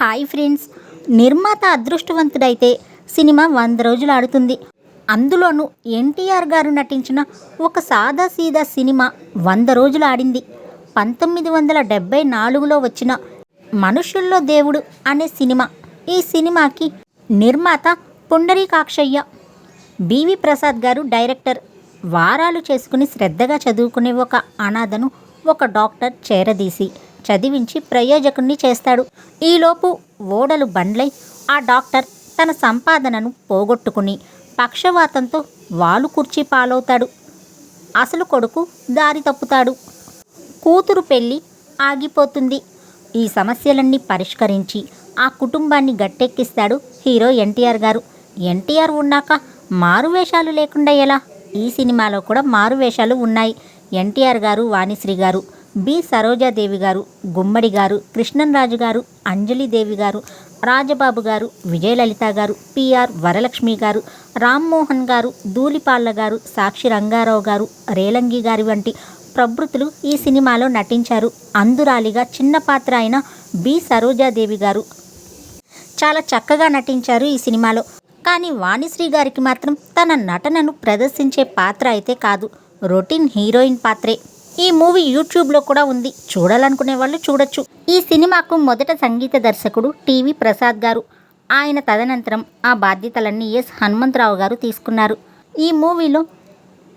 Hi friends. నిర్మాత అదృష్టవంతుడైతే cinema వంద రోజులు ఆడుతుంది. అందులోనూ ఎన్టీఆర్ గారు నటించిన ఒక సాదా సీదా సినిమా వంద రోజులు ఆడింది. పంతొమ్మిది వందల డెబ్బై నాలుగులో వచ్చిన మనుషుల్లో దేవుడు అనే సినిమా. ఈ సినిమాకి నిర్మాత పుండరీకాక్షయ్య బివి ప్రసాద్ గారు డైరెక్టర్. వారాలు చేసుకుని శ్రద్ధగా చదువుకునే ఒక అనాథను ఒక డాక్టర్ చేరదీసి చదివించి ప్రయోజకుణ్ణి చేస్తాడు. ఈలోపు ఓడలు బండ్లై ఆ డాక్టర్ తన సంపాదనను పోగొట్టుకుని పక్షవాతంతో వాలు కుర్చీ పాలవుతాడు. అసలు కొడుకు దారి తప్పుతాడు. కూతురు పెళ్ళి ఆగిపోతుంది. ఈ సమస్యలన్నీ పరిష్కరించి ఆ కుటుంబాన్ని గట్టెక్కిస్తాడు హీరో ఎన్టీఆర్ గారు. ఎన్టీఆర్ ఉన్నాక మారువేషాలు లేకుండా ఎలా? ఈ సినిమాలో కూడా మారువేషాలు ఉన్నాయి. ఎన్టీఆర్ గారు వాణిశ్రీ గారు బి. సరోజాదేవి గారు గుమ్మడి గారు కృష్ణన్రాజు గారు అంజలిదేవి గారు రాజబాబు గారు విజయలలిత గారు పిఆర్ వరలక్ష్మి గారు రామ్మోహన్ గారు ధూళిపాళ్ళ గారు సాక్షి రంగారావు గారు రేలంగి గారి వంటి ప్రభృతులు ఈ సినిమాలో నటించారు. అందురాలిగా చిన్న పాత్ర అయిన బి. సరోజాదేవి గారు చాలా చక్కగా నటించారు ఈ సినిమాలో. కానీ వాణిశ్రీ గారికి మాత్రం తన నటనను ప్రదర్శించే పాత్ర అయితే కాదు. రొటీన్ హీరోయిన్ పాత్రే. ఈ మూవీ యూట్యూబ్లో కూడా ఉంది. చూడాలనుకునే వాళ్ళు చూడొచ్చు. ఈ సినిమాకు మొదట సంగీత దర్శకుడు టీవీ ప్రసాద్ గారు. ఆయన తదనంతరం ఆ బాధ్యతలన్నీ ఎస్ హనుమంతరావు గారు తీసుకున్నారు. ఈ మూవీలో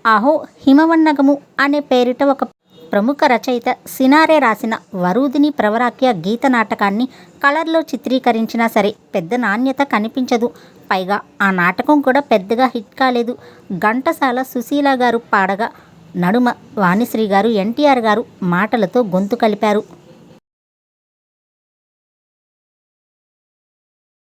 అహో హిమవన్నగము అనే పేరిట ఒక ప్రముఖ రచయిత సినారే రాసిన వరూదిని ప్రవరాఖ్య గీత నాటకాన్ని కలర్లో చిత్రీకరించినా సరే పెద్ద నాణ్యత కనిపించదు. పైగా ఆ నాటకం కూడా పెద్దగా హిట్ కాలేదు. ఘంటసాల సుశీల గారు పాడగా నడుమ వాణిశ్రీ గారు ఎన్టీఆర్ గారు మాటలతో గొంతు కలిపారు.